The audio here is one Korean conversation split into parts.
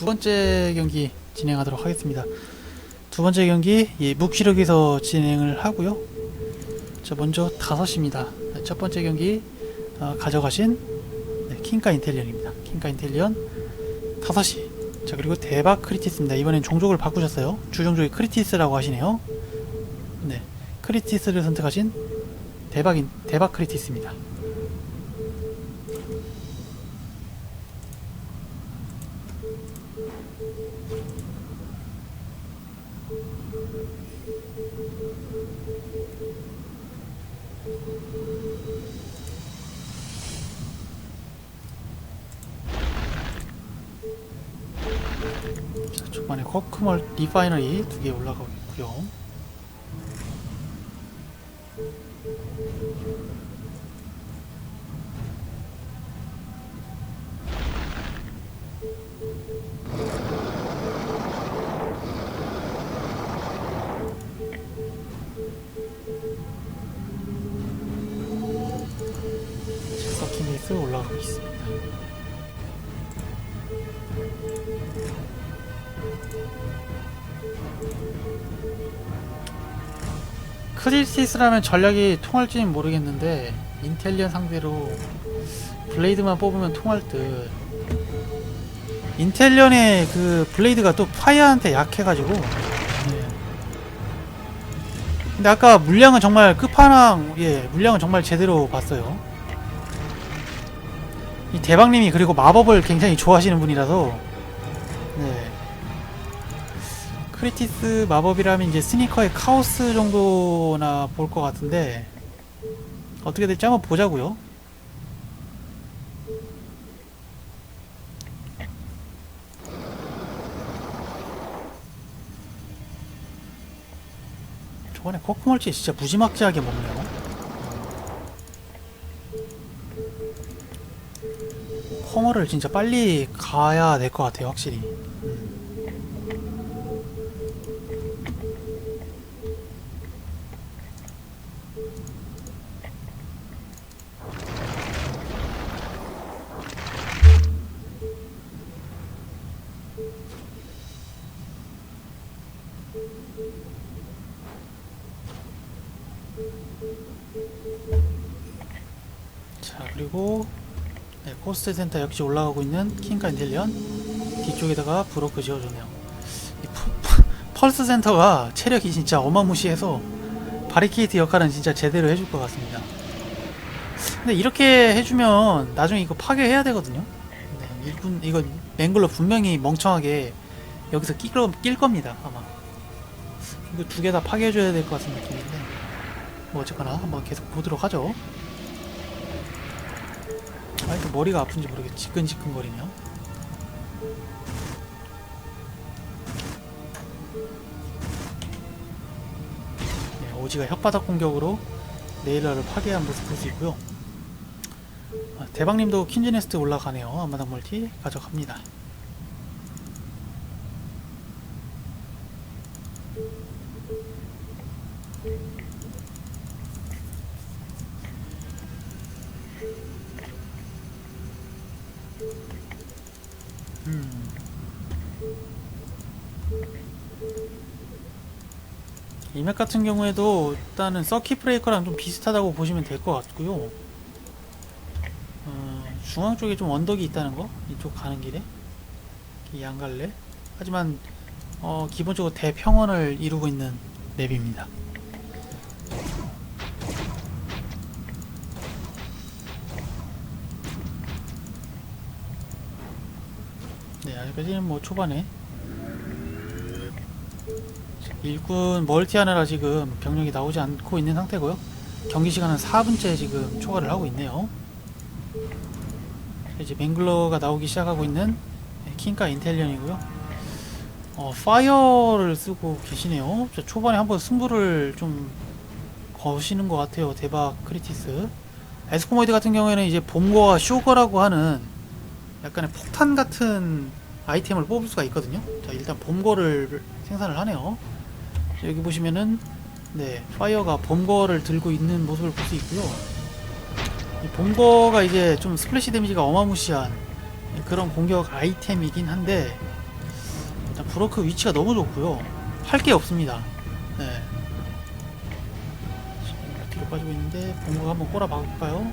두 번째 경기 진행하도록 하겠습니다. 두 번째 경기 예, 묵시력에서 진행을 하고요. 자 먼저 5시입니다. 첫 번째 경기 어, 가져가신 네, 킹카 인텔리언입니다. 킹카 인텔리언 5시. 자 그리고 대박 크리티스입니다. 이번엔 종족을 바꾸셨어요. 주종족이 크리티스라고 하시네요. 네, 크리티스를 선택하신 대박인 대박 크리티스입니다. 자, 초반에 코크멀 리파이너리 두 개 올라가고 있고요. 있습니다. 크리시스라면 전략이 통할지는 모르겠는데 인텔리언 상대로 블레이드만 뽑으면 통할 듯 인텔리언의 그 블레이드가 또 파이어한테 약해가지고 예. 근데 아까 물량은 정말 끝판왕 예 물량은 정말 제대로 봤어요 이 대박님이 그리고 마법을 굉장히 좋아하시는 분이라서 네 크리티스 마법이라면 이제 스니커의 카오스 정도나 볼 것 같은데 어떻게 될지 한번 보자고요. 저번에 코코멀치 진짜 무지막지하게 먹네요. 콩어를 진짜 빨리 가야 될 것 같아요, 확실히. 자 그리고 네, 코스트 센터 역시 올라가고 있는 킹카 인텔리언 뒤쪽에다가 브로크 지어주네요. 이 푸- 푸- 펄스 센터가 체력이 진짜 어마무시해서 바리케이트 역할은 진짜 제대로 해줄 것 같습니다. 근데 이렇게 해주면 나중에 이거 파괴해야 되거든요. 네, 일군 이거 맹글러 분명히 멍청하게 여기서 낄, 거- 낄 겁니다 아마. 이거 두 개 다 파괴해줘야 될 것 같은 느낌인데 뭐 어쨌거나 한번 계속 보도록 하죠 아, 이거 머리가 아픈지 모르겠 지끈지끈거리며. 네, 오지가 혓바닥 공격으로 네일러를 파괴한 모습 볼수 있고요. 아, 대박님도 퀸즈네스트 올라가네요. 앞마당 멀티 가져갑니다. 이 맵 같은 경우에도 일단은 서킷 브레이커랑 좀 비슷하다고 보시면 될 것 같고요. 어, 중앙 쪽에 좀 언덕이 있다는 거 이쪽 가는 길에 이 양갈래. 하지만 어, 기본적으로 대평원을 이루고 있는 맵입니다. 네, 아직까지는 뭐 초반에 일군 멀티하느라 지금 병력이 나오지 않고 있는 상태고요. 경기 시간은 4분째 지금 초과를 하고 있네요. 이제 맹글러가 나오기 시작하고 있는 킹카 인텔리언이고요. 어, 파이어를 쓰고 계시네요. 저 초반에 한번 승부를 좀 거시는 것 같아요. 대박 크리티스. 에스코모이드 같은 경우에는 이제 봄거와 쇼거라고 하는 약간의 폭탄 같은 아이템을 뽑을 수가 있거든요. 자, 일단 봄거를 생산을 하네요. 자, 여기 보시면은 네, 파이어가 봄거를 들고 있는 모습을 볼 수 있고요. 이 봄거가 이제 좀 스플래시 데미지가 어마무시한 그런 공격 아이템이긴 한데 일단 브로크 위치가 너무 좋고요. 할 게 없습니다. 네. 뒤로 빠지고 있는데 본거가 한번 꼬라 박을까요?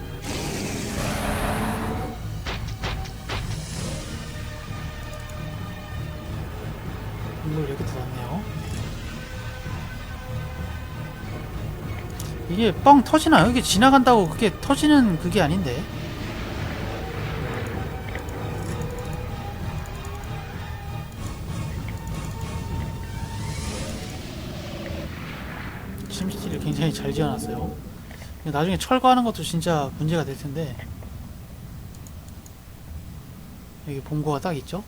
본거를 이렇게 들어왔네요. 이게 뻥 터지나요? 이게 지나간다고 그게 터지는 그게 아닌데. 심시티를 굉장히 잘 지어놨어요. 나중에 철거하는 것도 진짜 문제가 될 텐데. 여기 본거가 딱 있죠?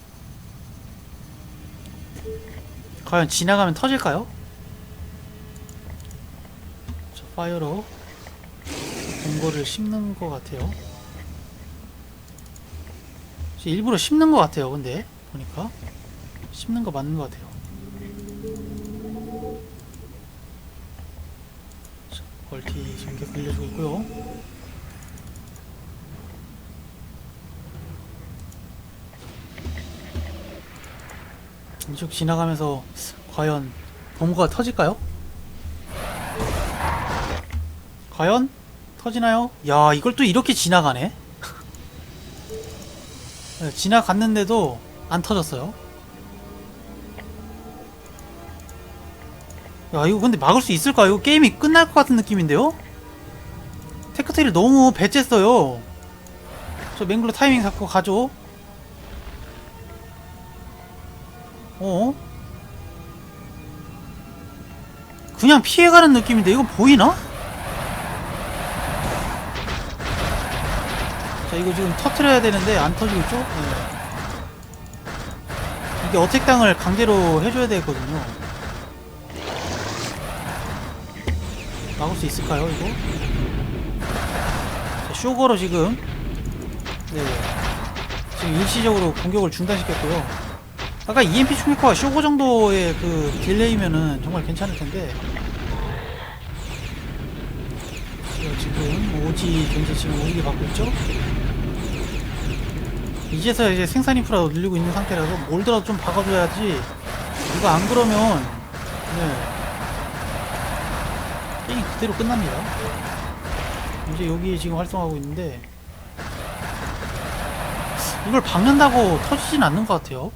과연 지나가면 터질까요? 자, 파이어로 본거를 심는 것 같아요. 일부러 심는 것 같아요. 근데 보니까 심는 거 맞는 것 같아요. 자, 멀티 계속 늘려주고 있고요. 이쪽 지나가면서 과연 bom브가 터질까요? 과연 터지나요? 야 이걸 또 이렇게 지나가네? 네, 지나갔는데도 안 터졌어요. 야 이거 근데 막을 수 있을까요? 이거 게임이 끝날 것 같은 느낌인데요? 테크테일 너무 배째어요. 저 맹글로 타이밍 잡고 가죠. 어? 그냥 피해가는 느낌인데 이건 보이나? 자 이거 지금 터트려야 되는데 안 터지고 있죠? 네. 이게 어택당을 강제로 해줘야 되거든요 막을 수 있을까요 이거? 자, 쇼거로 지금 네 지금 일시적으로 공격을 중단시켰고요 아까 EMP 충격파가 쇼고 정도의 그 딜레이면은 정말 괜찮을 텐데 자, 지금 오지 경제 지금 오지게 받고 있죠? 이제서야 이제 생산 인프라 늘리고 있는 상태라서 몰더라도 좀 박아줘야지. 이거 안 그러면 네. 게임 그대로 끝납니다. 이제 여기 지금 활성하고 있는데 이걸 박는다고 터지진 않는 것 같아요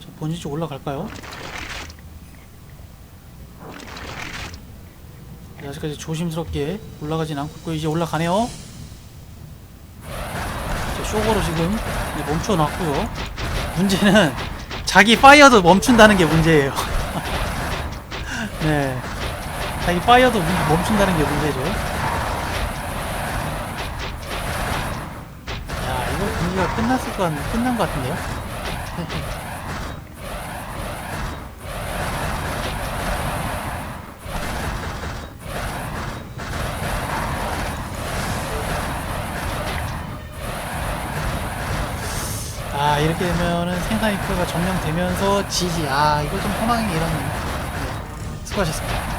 자, 본진 쪽 올라갈까요? 네, 아직까지 조심스럽게 올라가진 않고 있고 이제 올라가네요. 자, 쇼거로 지금 멈춰놨고요. 문제는 자기 파이어도 멈춘다는 게 문제예요. 네, 자기 파이어도 문- 멈춘다는 게 문제죠. 야, 이거 분위기가 끝났을 것 같, 끝난 것 같은데요? 되면은 생산 인프가 점령되면서 지지. 아 이거 좀 허망하게 이러네 네, 수고하셨습니다